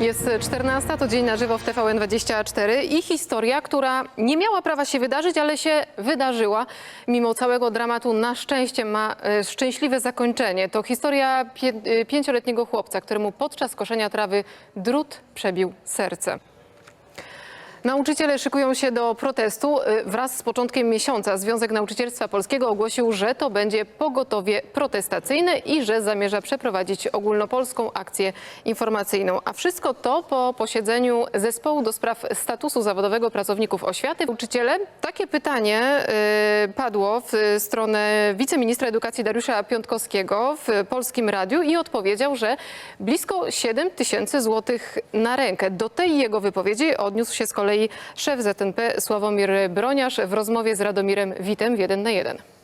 Jest 14, to dzień na żywo w TVN24 i historia, która nie miała prawa się wydarzyć, ale się wydarzyła. Mimo całego dramatu na szczęście ma e, szczęśliwe zakończenie. To historia e, pięcioletniego chłopca, któremu podczas koszenia trawy drut przebił serce. Nauczyciele szykują się do protestu. Y, Wraz z początkiem miesiąca Związek Nauczycielstwa Polskiego ogłosił, że to będzie pogotowie protestacyjne i że zamierza przeprowadzić ogólnopolską akcję informacyjną. A wszystko to po posiedzeniu zespołu do spraw statusu zawodowego pracowników oświaty. Nauczyciele, takie pytanie y, padło w stronę wiceministra edukacji Dariusza Piątkowskiego w Polskim Radiu i odpowiedział, że blisko 7 tysięcy złotych na rękę. Do tej jego wypowiedzi odniósł się z kolei szef ZNP Sławomir Broniarz w rozmowie z Radomirem Witem w 1 na 1.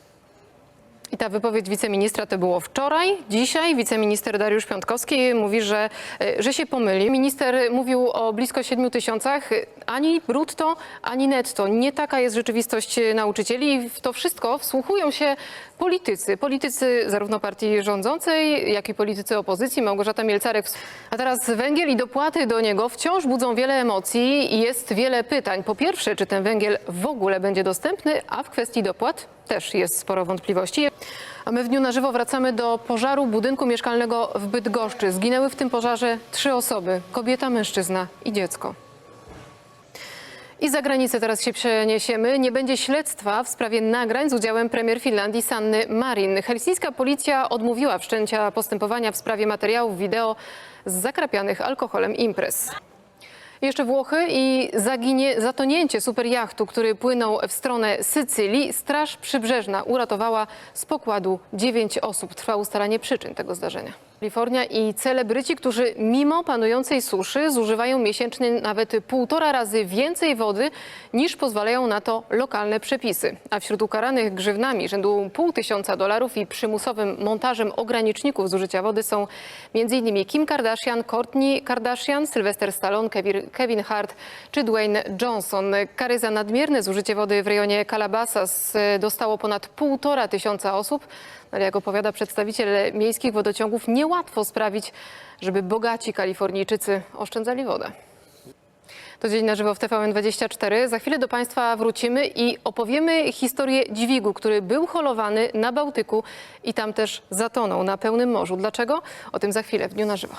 I ta wypowiedź wiceministra to było wczoraj. Dzisiaj wiceminister Dariusz Piątkowski mówi, że, e, że się pomyli. Minister mówił o blisko 7 tysiącach, ani brutto, ani netto. Nie taka jest rzeczywistość nauczycieli. I w to wszystko wsłuchują się politycy. Politycy zarówno partii rządzącej, jak i politycy opozycji. Małgorzata Mielcarek. A teraz węgiel i dopłaty do niego wciąż budzą wiele emocji i jest wiele pytań. Po pierwsze, czy ten węgiel w ogóle będzie dostępny, a w kwestii dopłat też jest sporo wątpliwości. A my w dniu na żywo wracamy do pożaru budynku mieszkalnego w Bydgoszczy. Zginęły w tym pożarze trzy osoby: kobieta, mężczyzna i dziecko. I za granicę teraz się przeniesiemy. Nie będzie śledztwa w sprawie nagrań z udziałem premier Finlandii Sanny Marin. Helsińska policja odmówiła wszczęcia postępowania w sprawie materiałów wideo z zakrapianych alkoholem imprez. Jeszcze Włochy i zaginie, zatonięcie superjachtu, który płynął w stronę Sycylii. Straż Przybrzeżna uratowała z pokładu 9 osób. Trwa ustalanie przyczyn tego zdarzenia. Kalifornia i celebryci, którzy mimo panującej suszy zużywają miesięcznie nawet półtora razy więcej wody niż pozwalają na to lokalne przepisy. A wśród ukaranych grzywnami rzędu pół tysiąca dolarów i przymusowym montażem ograniczników zużycia wody są m.in. Kim Kardashian, Kourtney Kardashian, Sylvester Stallone, Kevin- Hart czy Dwayne Johnson. Kary za nadmierne zużycie wody w rejonie Calabasas e, dostało ponad półtora tysiąca osób. Ale jak opowiada przedstawiciel miejskich wodociągów, niełatwo sprawić, żeby bogaci Kalifornijczycy oszczędzali wodę. To dzień na żywo w TVN24. Za chwilę do Państwa wrócimy i opowiemy historię dźwigu, który był holowany na Bałtyku i tam też zatonął na pełnym morzu. Dlaczego? O tym za chwilę w dniu na żywo.